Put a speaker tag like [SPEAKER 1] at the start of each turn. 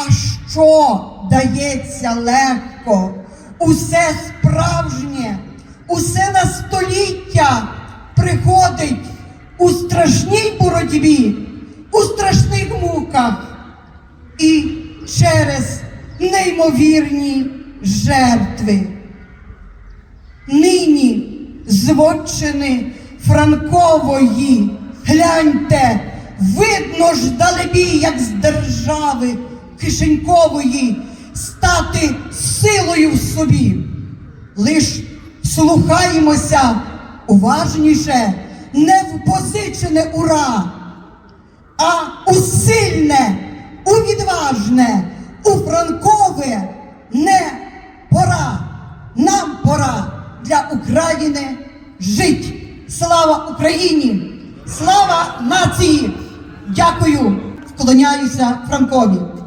[SPEAKER 1] А що дається легко? Усе справжнє, усе на століття приходить у страшній боротьбі, у страшних муках і через неймовірні жертви. Нині зводчини Франкової, гляньте, видно ж далебі, як з держави кишенькової стати силою в собі. Лиш слухаємося уважніше, не в позичене ура, а у сильне, у відважне, у Франкове не пора. Нам пора для України жить. Слава Україні! Слава нації! Дякую! Вклоняюся Франкові.